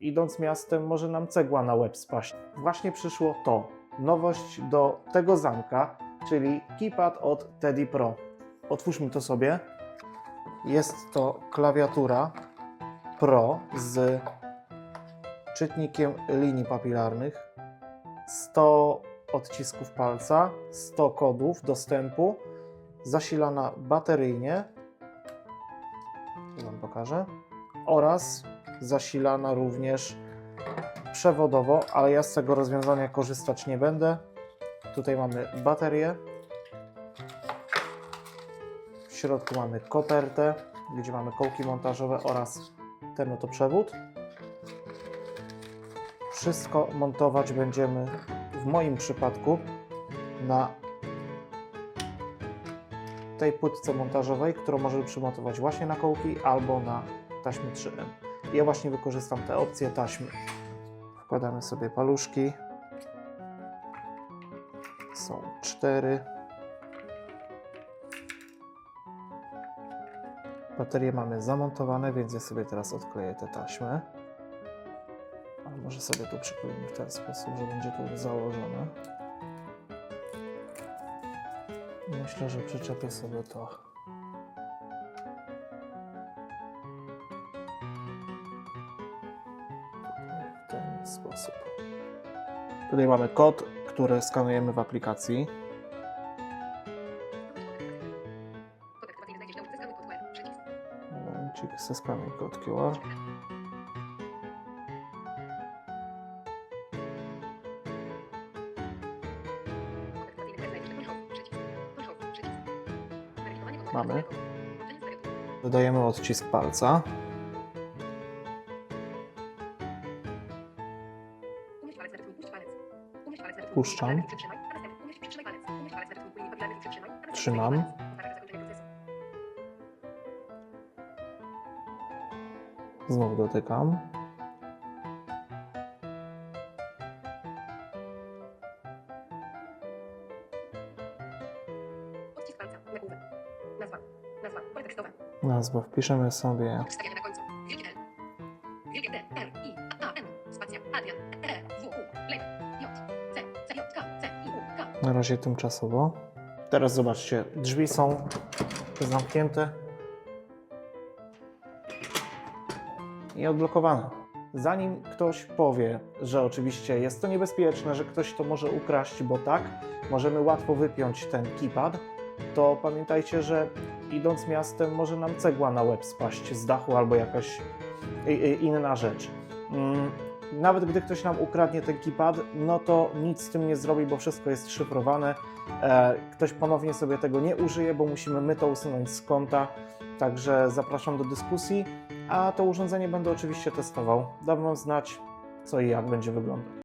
idąc miastem może nam cegła na łeb spaść. Właśnie przyszło to, nowość do tego zamka, czyli keypad od Teddy Pro. Otwórzmy to sobie. Jest to klawiatura Pro z czytnikiem linii papilarnych, 100 odcisków palca, 100 kodów dostępu, zasilana bateryjnie, Wam pokażę, oraz zasilana również przewodowo, ale ja z tego rozwiązania korzystać nie będę. Tutaj mamy baterię, w środku mamy kopertę, gdzie mamy kołki montażowe oraz ten oto przewód. Wszystko montować będziemy w moim przypadku na tej płytce montażowej, którą możemy przymontować właśnie na kołki albo na taśmy 3M. Ja właśnie wykorzystam te opcje taśmy. Wkładamy sobie paluszki. Są cztery. Baterie mamy zamontowane, więc ja sobie teraz odkleję te taśmy. Ale może sobie to przyklejmy w ten sposób, że będzie to założone. Myślę, że przyczepię sobie to. Ten sposób. Tutaj mamy kod, który skanujemy w aplikacji. Momencik, zeskanuj kod QR. Kod aktywacyjny QR znajdziesz następnie Trzymam. Znowu dotykam. Nazwa. Wpiszemy sobie. Wielkie D. R. I. A. N. Spacja. Adrian. E. W. U. Lek. J. Na razie tymczasowo. Teraz zobaczcie, drzwi są zamknięte i odblokowane. Zanim ktoś powie, że oczywiście jest to niebezpieczne, że ktoś to może ukraść, bo tak, możemy łatwo wypiąć ten keypad, to pamiętajcie, że idąc miastem może nam cegła na łeb spaść z dachu albo jakaś inna rzecz. Nawet gdy ktoś nam ukradnie ten keypad, no to nic z tym nie zrobi, bo wszystko jest szyfrowane. E, Ktoś ponownie sobie tego nie użyje, bo musimy my to usunąć z konta. Także zapraszam do dyskusji, a to urządzenie będę oczywiście testował. Dam Wam znać, co i jak będzie wyglądać.